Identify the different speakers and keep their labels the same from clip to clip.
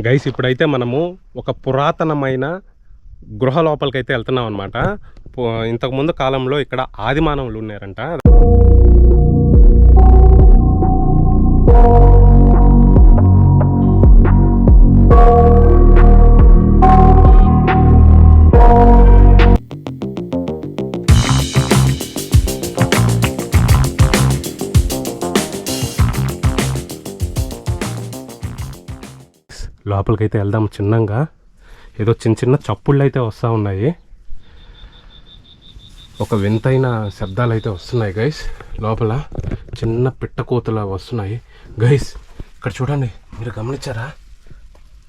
Speaker 1: Guys ఇప్పుడైతే మనము ఒక పురాతనమైన గృహ లోపలికైతే వెళ్తున్నాం అనమాట ఇంతకుముందు కాలంలో ఇక్కడ ఆదిమానవులు ఉన్నారంట. లోపలికైతే వెళ్దాం చిన్నంగా. ఏదో చిన్న చిన్న చప్పుళ్ళు అయితే వస్తూ ఉన్నాయి. ఒక వింతైన శబ్దాలు అయితే వస్తున్నాయి గైస్ లోపల చిన్న పిట్ట వస్తున్నాయి. గైస్ ఇక్కడ చూడండి మీరు గమనించారా?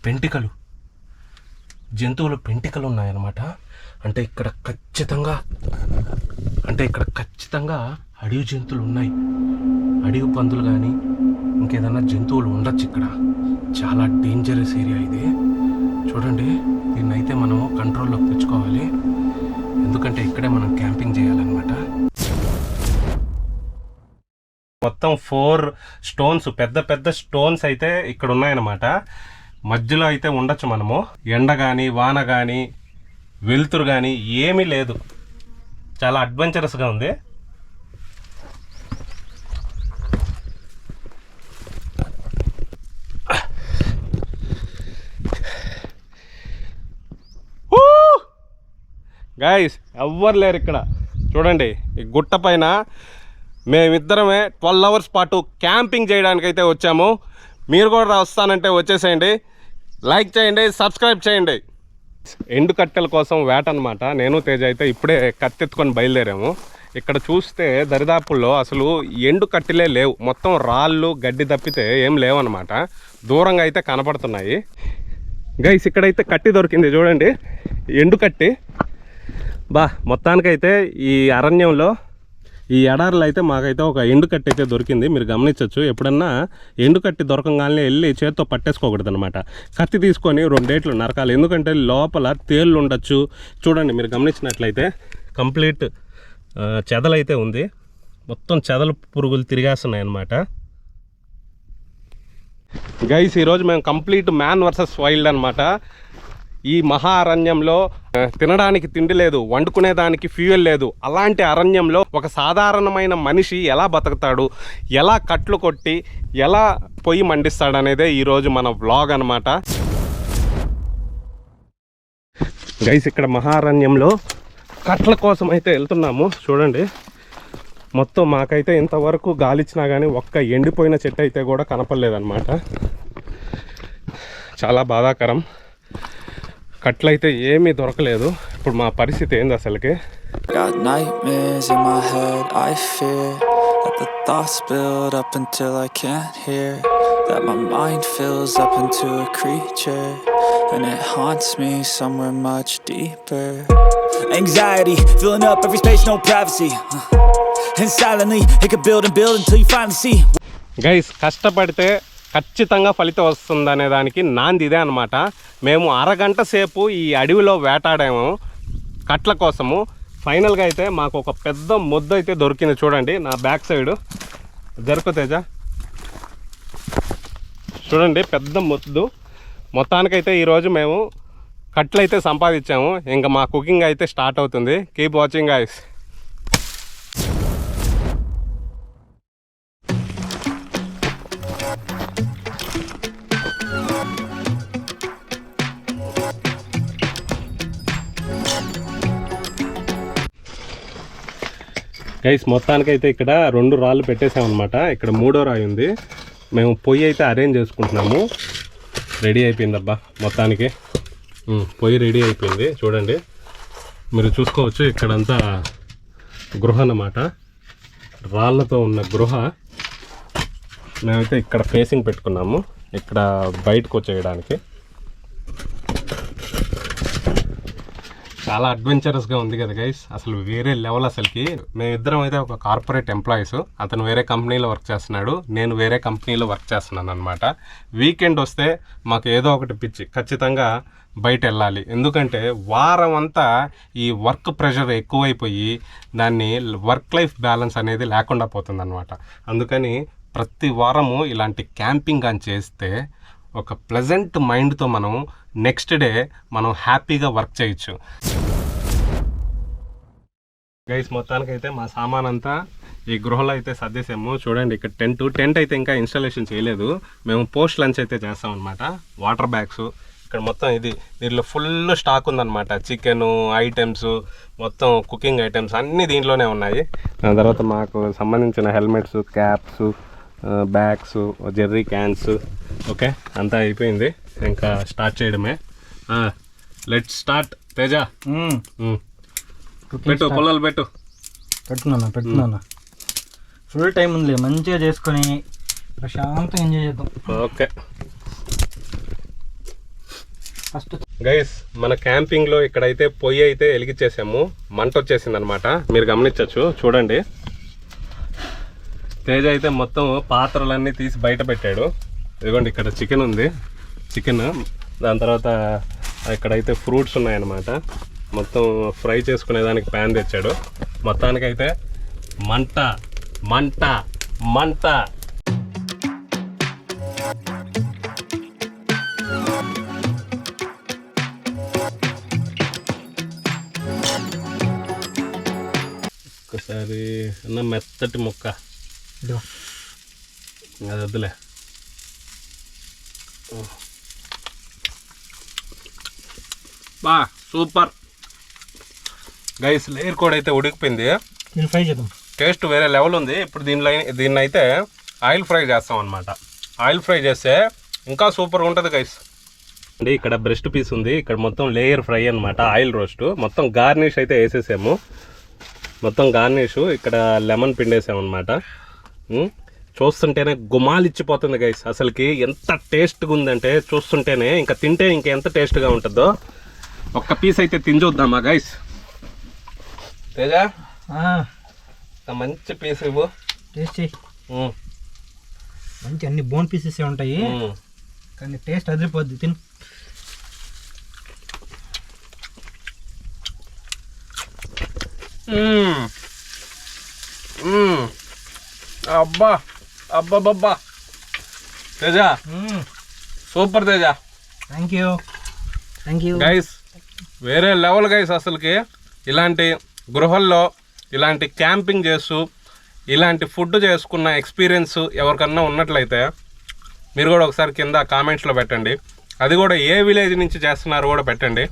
Speaker 1: పెంటికలు. జంతువులు పెంటికలు ఉన్నాయన్నమాట అంటే ఇక్కడ ఖచ్చితంగా అంటే ఇక్కడ ఖచ్చితంగా అడవి జంతువులు ఉన్నాయి అడవి పందులు కానీ ఇంకేదన్నా జంతువులు ఉండొచ్చు ఇక్కడ. చాలా డేంజరస్ ఏరియా ఇది. చూడండి దీన్నైతే మనం కంట్రోల్లోకి తెచ్చుకోవాలి. ఎందుకంటే ఇక్కడే మనం క్యాంపింగ్ చేయాలన్నమాట. మొత్తం ఫోర్ స్టోన్స్ పెద్ద పెద్ద స్టోన్స్ అయితే ఇక్కడ ఉన్నాయన్నమాట మధ్యలో అయితే ఉండొచ్చు మనము. ఎండ కానీ వాన కానీ వెలుతురు కానీ ఏమీ లేదు. చాలా అడ్వెంచరస్గా ఉంది. గాయస్ ఎవ్వరు లేరు ఇక్కడ. చూడండి ఈ గుట్ట పైన మేమిద్దరమే ట్వెల్వ్ అవర్స్ పాటు క్యాంపింగ్ చేయడానికి అయితే వచ్చాము. మీరు కూడా వస్తానంటే వచ్చేసేయండి. లైక్ చేయండి సబ్స్క్రైబ్ చేయండి. ఎండు కట్టెల కోసం వేట అనమాట నేను తేజ అయితే ఇప్పుడే కత్తెత్తుకొని బయలుదేరాము. ఇక్కడ చూస్తే దరిదాపుల్లో అసలు ఎండు కట్టెలే లేవు. మొత్తం రాళ్ళు గడ్డి తప్పితే ఏం లేవన్నమాట. దూరంగా అయితే కనపడుతున్నాయి. గైస్ ఇక్కడైతే కట్టి దొరికింది చూడండి. ఎండు కట్టి. బా మొత్తానికైతే ఈ అరణ్యంలో ఈ ఎడారిలో అయితే మాకైతే ఒక ఎండుకట్టి అయితే దొరికింది. మీరు గమనించవచ్చు ఎప్పుడన్నా ఎండుకట్టి దొరకంగానే వెళ్ళి చేత్తో పట్టేసుకోకూడదు అనమాట కత్తి తీసుకొని రెండేట్లు నరకాలి. ఎందుకంటే లోపల తేళ్ళు ఉండొచ్చు. చూడండి మీరు గమనించినట్లయితే కంప్లీట్ చెదలైతే ఉంది. మొత్తం చెదలు పురుగులు తిరిగేస్తున్నాయి అనమాట గైస్ ఈరోజు మేము కంప్లీట్ మ్యాన్ వర్సెస్ వైల్డ్ అనమాట ఈ మహా అరణ్యంలో తినడానికి తిండి లేదు వండుకునే దానికి ఫ్యూయల్ లేదు. అలాంటి అరణ్యంలో ఒక సాధారణమైన మనిషి ఎలా బతుకుతాడు? ఎలా కట్లు కొట్టి ఎలా పొయ్యి మండిస్తాడు అనేదే ఈరోజు మన వ్లాగ్ అనమాట గైస్ ఇక్కడ మహారణ్యంలో కట్ల కోసం అయితే వెళ్తున్నాము. చూడండి. మొత్తం మాకైతే ఇంతవరకు గాలిచ్చినా కానీ ఒక్క ఎండిపోయిన చెట్టు అయితే కూడా కనపడలేదన్నమాట. చాలా బాధాకరం. కట్లయితే ఏమీ దొరకలేదు ఇప్పుడు మా పరిస్థితి ఏంది అసలుకి
Speaker 2: Got nightmares in my head, I fear that the thoughts build up until I can't hear. That my mind fills up into a creature, and it haunts me somewhere much deeper.
Speaker 3: Anxiety, filling up every space, no privacy. And silently, it could build and build until you finally see.
Speaker 1: Guys కష్టపడితే ఖచ్చితంగా ఫలితం వస్తుందనే దానికి నాంది ఇదే అనమాట మేము అరగంట సేపు ఈ అడవిలో వేటాడాము. కట్ల కోసము. ఫైనల్గా అయితే మాకు ఒక పెద్ద ముద్ద అయితే దొరికింది చూడండి. నా బ్యాక్ సైడ్. జరుపు తేజ. చూడండి పెద్ద ముద్దు. మొత్తానికైతే ఈరోజు మేము కట్లయితే సంపాదించాము. ఇంకా మా కుకింగ్ అయితే స్టార్ట్ అవుతుంది. కీప్ వాచింగ్ ఐస్ గైస్ మొత్తానికైతే ఇక్కడ రెండు రాళ్ళు పెట్టేసామన్నమాట ఇక్కడ మూడో రాయి ఉంది. మేము పొయ్యి అయితే అరేంజ్ చేసుకుంటున్నాము. రెడీ అయిపోయిందబ్బా మొత్తానికి. పొయ్యి రెడీ అయిపోయింది. చూడండి. మీరు చూసుకోవచ్చు ఇక్కడంతా గృహ అన్నమాట. రాళ్ళతో ఉన్న గృహ. మేమైతే ఇక్కడ ఫేసింగ్ పెట్టుకున్నాము. ఇక్కడ బయటకు వచ్చేయడానికి. చాలా అడ్వెంచరస్గా ఉంది కదా గైస్ అసలు వేరే లెవెల్ అసలుకి. మేమిద్దరం అయితే ఒక కార్పొరేట్ ఎంప్లాయీస్ అతను వేరే కంపెనీలో వర్క్ చేస్తున్నాడు. నేను వేరే కంపెనీలో వర్క్ చేస్తున్నాను అనమాట వీకెండ్ వస్తే మాకు ఏదో ఒకటి పిచ్చి. ఖచ్చితంగా బయట వెళ్ళాలి. ఎందుకంటే వారం అంతా ఈ వర్క్ ప్రెషర్ ఎక్కువైపోయి దాన్ని వర్క్ లైఫ్ బ్యాలెన్స్ అనేది లేకుండా పోతుంది అందుకని ప్రతి వారము ఇలాంటి క్యాంపింగ్ అని చేస్తే ఒక ప్లెజెంట్ మైండ్తో మనం నెక్స్ట్ డే మనం హ్యాపీగా వర్క్ చేయొచ్చు. గైస్ మొత్తానికైతే మా సామాన్ అంతా ఈ గృహలో అయితే సర్దేసాము. చూడండి ఇక్కడ టెంట్ టెంట్ అయితే ఇంకా ఇన్స్టాలేషన్ చేయలేదు. మేము పోస్ట్ లంచ్ అయితే చేస్తాం అనమాట వాటర్ బ్యాగ్స్ ఇక్కడ మొత్తం ఇది దీంట్లో ఫుల్ స్టాక్ ఉందన్నమాట. చికెన్ ఐటమ్స్ మొత్తం కుకింగ్ ఐటమ్స్ అన్నీ దీంట్లోనే ఉన్నాయి. దాని తర్వాత మాకు సంబంధించిన helmets caps bags jerry cans okay అంతా అయిపోయింది. ఇంకా స్టార్ట్ చేయడమే. Let
Speaker 4: start
Speaker 1: Teja. పెట్టు పొలాలు పెట్టు.
Speaker 4: పెడుతున్నాను పెడుతున్నాను ఫుల్ టైం ఉంది మంచిగా చేసుకొని ప్రశాంతంగా ఎంజాయ్ చేద్దాం.
Speaker 1: ఓకే.
Speaker 4: ఫస్ట్
Speaker 1: గైస్ మన క్యాంపింగ్లో ఇక్కడైతే పొయ్యి అయితే వెలిగించేసాము. మంట వచ్చేసింది అనమాట మీరు గమనించవచ్చు చూడండి. తేజ అయితే మొత్తం పాత్రలన్నీ తీసి బయట పెట్టాడు. ఇదిగోండి ఇక్కడ చికెన్ ఉంది. చికెన్ దాని తర్వాత ఇక్కడైతే ఫ్రూట్స్ ఉన్నాయన్నమాట. మొత్తం ఫ్రై చేసుకునేదానికి ప్యాన్ తెచ్చాడు. మొత్తానికైతే మంట మంట మంట. ఒకసారి అన్న మెత్తటి ముక్క. అది వద్దులే బా సూపర్ గైస్ లేయర్ కూడా అయితే ఉడికిపోయింది
Speaker 4: దీన్ని ఫ్రై చేద్దాం
Speaker 1: టేస్ట్ వేరే లెవెల్ ఉంది ఇప్పుడు దీనిలో దీన్ని అయితే ఆయిల్ ఫ్రై చేస్తాం అనమాట ఆయిల్ ఫ్రై చేస్తే ఇంకా సూపర్గా ఉంటుంది గైస్ అండి ఇక్కడ బ్రెస్ట్ పీస్ ఉంది ఇక్కడ మొత్తం లేయర్ ఫ్రై అనమాట ఆయిల్ రోస్ట్ మొత్తం గార్నిష్ అయితే వేసేసాము మొత్తం గార్నిష్ ఇక్కడ లెమన్ పిండేసామన్నమాట చూస్తుంటేనే గుమాలిచ్చిపోతుంది గైస్ అసలుకి ఎంత టేస్ట్గా ఉందంటే చూస్తుంటేనే ఇంకా తింటే ఇంకా ఎంత టేస్ట్గా ఉంటుందో. ఒక్క పీస్ అయితే తిని చూద్దామా గైస్ తేజ మంచి పీస్ ఇవ్వు.
Speaker 4: టేస్ట్ మంచి అన్ని బోన్ పీసెస్ ఉంటాయి. కానీ టేస్ట్ అదిరిపోద్ది తిను.
Speaker 1: మ్మ్. మ్మ్. అబ్బా అబ్బాబ్బా Teja super Teja.
Speaker 4: Thank you thank you
Speaker 1: guys వేరే లెవెల్ గైస్ అసలుకి ఇలాంటి గృహల్లో ఇలాంటి క్యాంపింగ్ చేస్తూ ఇలాంటి ఫుడ్ చేసుకున్న ఎక్స్పీరియన్స్ ఎవరికన్నా ఉన్నట్లయితే మీరు కూడా ఒకసారి కింద కామెంట్స్లో పెట్టండి. అది కూడా ఏ విలేజ్ నుంచి చేస్తున్నారో కూడా పెట్టండి.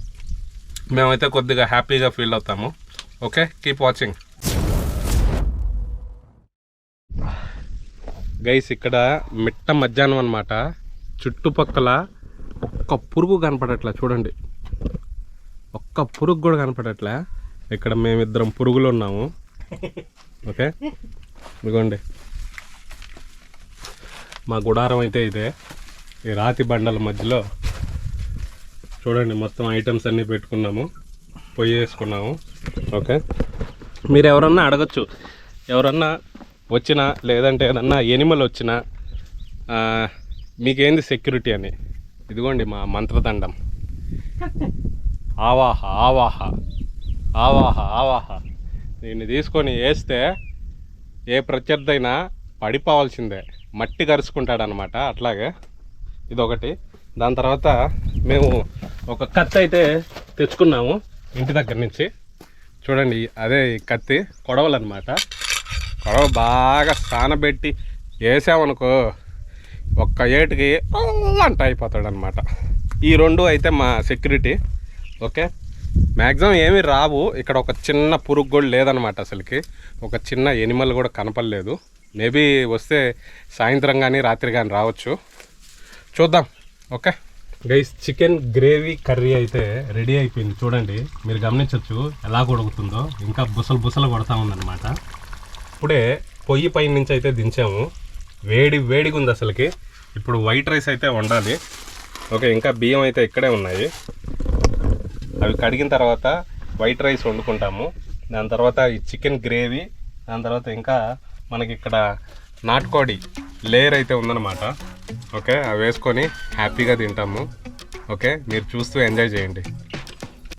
Speaker 1: మేమైతే కొద్దిగా హ్యాపీగా ఫీల్ అవుతాము. ఓకే కీప్ వాచింగ్ గైస్ ఇక్కడ మిట్ట మధ్యాహ్నం అనమాట చుట్టుపక్కల ఒక్క పురుగు కనపడట్లే చూడండి. ఒక్క పురుగు కూడా కనపడట్లే. ఇక్కడ మేమిద్దరం పురుగులు ఉన్నాము. ఓకే? ఇదిగోండి. మా గుడారం అయితే ఇదే. ఈ రాతి బండల మధ్యలో చూడండి మొత్తం ఐటమ్స్ అన్నీ పెట్టుకున్నాము. పొయ్యి వేసుకున్నాము. ఓకే? మీరు ఎవరన్నా అడగచ్చు. ఎవరన్నా వచ్చినా లేదంటే ఏదన్నా ఎనిమల్ వచ్చినా మీకేంది సెక్యూరిటీ అని? ఇదిగోండి మా మంత్రదండం. ఆవాహ ఆవాహ. ఆవాహ ఆవాహ. దీన్ని తీసుకొని వేస్తే ఏ ప్రత్యర్థి అయినా పడిపోవాల్సిందే. మట్టి కరుచుకుంటాడనమాట అట్లాగే. ఇదొకటి. దాని తర్వాత మేము ఒక కత్తి అయితే తెచ్చుకున్నాము ఇంటి దగ్గర నుంచి. చూడండి అదే ఈ కత్తి కొడవలు అనమాట కొడవ బాగా సానబెట్టి వేసామనుకో ఒక్క ఏటుకి అంట అయిపోతాడు అనమాట ఈ రెండు అయితే మా సెక్యూరిటీ ఓకే? మ్యాక్సిమం ఏమీ రావు. ఇక్కడ ఒక చిన్న పురుగు కూడా లేదనమాట అసలుకి. ఒక చిన్న ఎనిమల్ కూడా కనపడలేదు. మేబీ వస్తే సాయంత్రం కానీ రాత్రి కానీ రావచ్చు. చూద్దాం okay? Guys chicken gravy curry అయితే రెడీ అయిపోయింది. చూడండి మీరు గమనించవచ్చు ఎలా కొడుకుతుందో. ఇంకా బుసలు బుసలు కొడతా ఉందన్నమాట. ఇప్పుడే పొయ్యి పైన నుంచి అయితే దించాము. వేడి వేడిగా ఉంది అసలుకి. ఇప్పుడు వైట్ రైస్ అయితే వండాలి. ఓకే ఇంకా బియ్యం అయితే ఇక్కడే ఉన్నాయి. అవి కడిగిన తర్వాత వైట్ రైస్ వండుకుంటాము. దాని తర్వాత ఈ చికెన్ గ్రేవీ దాని తర్వాత ఇంకా మనకి ఇక్కడ నాటుకోడి లేయర్ అయితే ఉందన్నమాట. ఓకే అవి వేసుకొని హ్యాపీగా తింటాము. ఓకే మీరు చూస్తూ ఎంజాయ్ చేయండి.